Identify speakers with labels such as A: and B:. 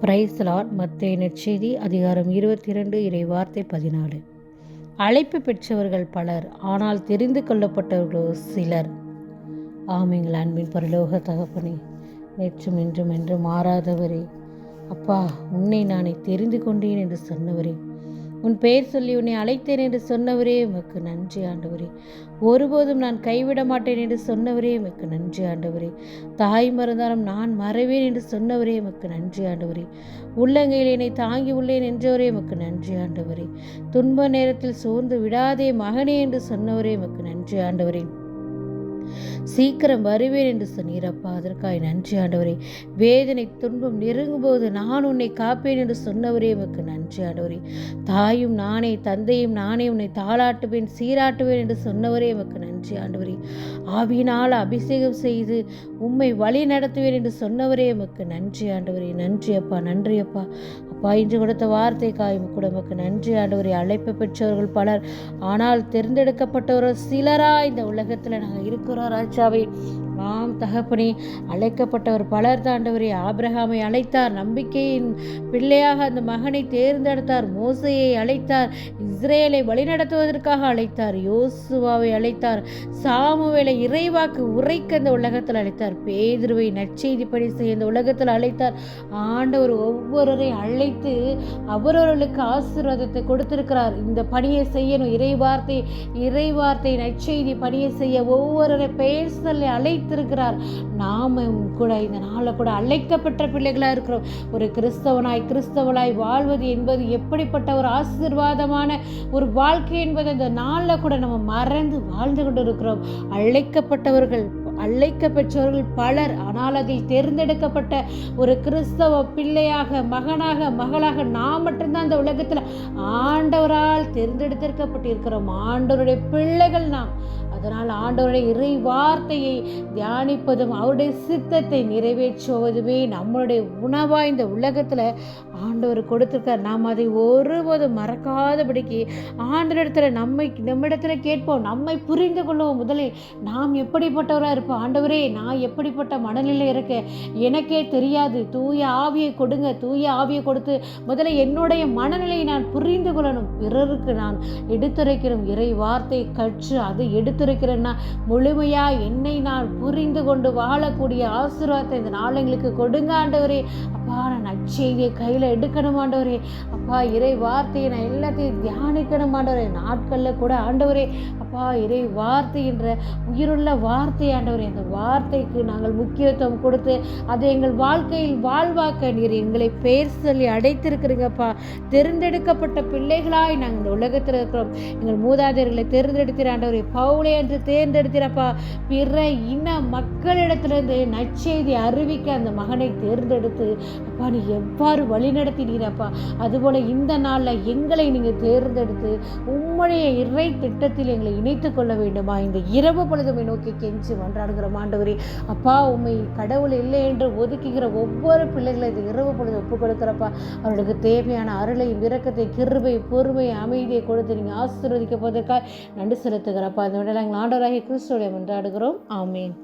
A: பிரைஸ்லாட் மத்திய நெச்செய்தி அதிகாரம் இருபத்தி இரண்டு இறை வார்த்தை பதினாலு. அழைப்பு பெற்றவர்கள் பலர் ஆனால் தெரிந்து கொள்ளப்பட்டவர்களோ சிலர். ஆமீங்கள் அன்பின் பரலோக தகப்பனே நேற்றும் இன்றும் என்று மாறாதவரே. அப்பா உன்னை நானே தெரிந்து கொண்டேன் என்று சொன்னவரே. உன் பெயர் சொல்லி உன்னை அழைத்தேன் என்று சொன்னவரே உமக்கு நன்றி ஆண்டவரே. ஒருபோதும் நான் கைவிட மாட்டேன் என்று சொன்னவரே உமக்கு நன்றி ஆண்டவரே. தாய் மறந்தாலும் நான் மறவேன் என்று சொன்னவரே உமக்கு நன்றி ஆண்டவரே. உள்ளங்கையில் என்னை தாங்கி உள்ளேன் என்றவரே உமக்கு நன்றி ஆண்டவரே. துன்ப நேரத்தில் சோர்ந்து விடாதே மகனே என்று சொன்னவரே உமக்கு நன்றி ஆண்டவரே. சீக்கிரம் வருவேன் என்று சொன்னீரப்பா அதற்காய் நன்றி ஆண்டவரே. வேதனை துன்பம் நெருங்கும் போது நான் உன்னை காப்பேன் என்று சொன்னவரே உமக்கு நன்றி ஆண்டவரே. தாயும் நானே தந்தையும் நானே உன்னை தாளாட்டுவேன் சீராட்டுவேன் என்று சொன்னவரே உமக்கு நன்றி ஆண்டவரே. ஆவியினால் அபிஷேகம் செய்து உம்மை வழி நடத்துவேன் என்று சொன்னவரே உமக்கு நன்றி ஆண்டவரே. நன்றி அப்பா நன்றி அப்பா. அப்பா இன்று கொடுத்த வார்த்தைக்காய் கூட உமக்கு நன்றி ஆண்டவரே. அழைப்பு பெற்றவர்கள் பலர் ஆனால் தேர்ந்தெடுக்கப்பட்டவர்கள் சிலரா இந்த உலகத்தில் நாங்கள் இருக்கிறோம். llorará Chávez ஆம் தகப்பனே அழைக்கப்பட்டவர் பலர் தாண்டவரே ஆபிரகாமை அழைத்தார் நம்பிக்கையின் பிள்ளையாக அந்த மகனை தேர்ந்தெடுத்தார் மோசையை அழைத்தார் இஸ்ரேலை வழிநடத்துவதற்காக அழைத்தார் யோசுவாவை அழைத்தார் சாமுவேலை இறைவாக்கு உரைக்க இந்த உலகத்தில் அழைத்தார் பேதுருவை பணி செய்ய இந்த உலகத்தில் அழைத்தார். ஆண்டவர் ஒவ்வொருவரையும் அழைத்து அவரவர்களுக்கு ஆசீர்வாதத்தை கொடுத்திருக்கிறார். இந்த பணியை செய்யணும் இறை வார்த்தை இறை வார்த்தை நற்செய்தி பணியை செய்ய ஒவ்வொருவரை பேசலை அழைத்து அழைத்திருக்கிறார் நாம் கூட இந்த நாளில் கூட அழைக்கப்பட்ட பிள்ளைகளாக இருக்கிறோம். ஒரு கிறிஸ்தவனாய் கிறிஸ்தவனாய் வாழ்வது என்பது எப்படிப்பட்ட ஒரு ஆசீர்வாதமான ஒரு வாழ்க்கை என்பது இந்த நாளில் கூட நம்ம மறந்து வாழ்ந்து கொண்டு இருக்கிறோம் அழைக்கப்பட்டவர்கள் அழைக்க பெற்றவர்கள் பலர் ஆனால் அதில் தேர்ந்தெடுக்கப்பட்ட ஒரு கிறிஸ்தவ பிள்ளையாக மகனாக மகளாக நான் மட்டும்தான் அந்த உலகத்தில் ஆண்டவரால் தேர்ந்தெடுத்திருக்கப்பட்டிருக்கிறோம். ஆண்டவருடைய பிள்ளைகள் நாம். அதனால் ஆண்டவருடைய இறை வார்த்தையை தியானிப்பதும் அவருடைய சித்தத்தை நிறைவேற்றுவதுமே நம்மளுடைய உணவாக இந்த உலகத்தில் ஆண்டவர் கொடுத்துருக்கார். நாம் அதை ஒருபோதும் மறக்காதபடிக்கு ஆண்டவரிடத்தில் நம்மை நம்மிடத்தில் கேட்போம். நம்மை புரிந்து கொள்வோம் முதலில் நாம் எப்படிப்பட்டவராக இருப்போம்? ஆண்டவரே நான் எப்படிப்பட்ட மனநிலை இருக்கேன்? எனக்கே தெரியாது. தூய ஆவியை கொடுங்க. தூய ஆவியை கொடுத்து முதல்ல என்னுடைய மனநிலையை நான் புரிந்து கொள்ளணும். பிறருக்கு நான் எடுத்துரைக்கிறோம். இறை வார்த்தை கற்று அது எடுத்துரைக்கிறேன்னா முழுமையாக என்னை நான் புரிந்து கொண்டு வாழக்கூடிய ஆசீர்வாதத்தை இந்த நாளைங்களுக்கு கொடுங்க ஆண்டவரே. அப்பா நான் நற்செய்தியை கையில் எடுக்கணும் ஆண்டவரே. இறை வார்த்தையை நான் எல்லாத்தையும் தியானிக்கணும் ஆண்டவரே. நாட்களில் கூட ஆண்டவரே அப்பா இறை வார்த்தை என்ற உயிருள்ள வார்த்தை ஆண்டவரே. அந்த வார்த்தைக்கு நாங்கள் முக்கியத்துவம் கொடுத்து அதை எங்கள் வாழ்க்கையில் வாழ்வாக்க நீர் எங்களை பேர் சொல்லி அடைத்திருக்கிறீங்கப்பா தேர்ந்தெடுக்கப்பட்ட பிள்ளைகளாய் நாங்கள் இந்த உலகத்தில் இருக்கிறோம். எங்கள் மூதாதையர்களை தேர்ந்தெடுத்திர ஆண்டவரே. பவுளை என்று தேர்ந்தெடுத்திரப்பா பிற இன மக்களிடத்திலிருந்து நற்செய்தி அறிவிக்க அந்த மகனை தேர்ந்தெடுத்து அப்பா நீ எவ்வாறு வழி நடத்தினீரப்பா அதுபோல் இந்த நாளில் எங்களை நீங்கள் தேர்ந்தெடுத்து உம்முடைய இறை திட்டத்தில் எங்களை இணைத்து கொள்ள வேண்டுமா? இந்த இரவு பொழுதுமை நோக்கி கெஞ்சி மன்றாடுகிற ஆண்டவரே அப்பா உண்மை கடவுள் இல்லை என்று ஒதுக்குகிற ஒவ்வொரு பிள்ளைகளை இந்த இரவு பொழுது ஒப்புக் கொடுக்குறப்பா. அவர்களுக்கு தேவையான அருளையும் இரக்கத்தை கிருபை பொறுமை அமைதியை கொடுத்து நீங்கள் ஆசீர்வதிக்க போவதற்காக நன்றி செலுத்துகிறப்பா. இந்த விடலாம் எங்கள் ஆண்டவராகிய கிறிஸ்துவை மன்றாடுகிறோம். ஆமேன்.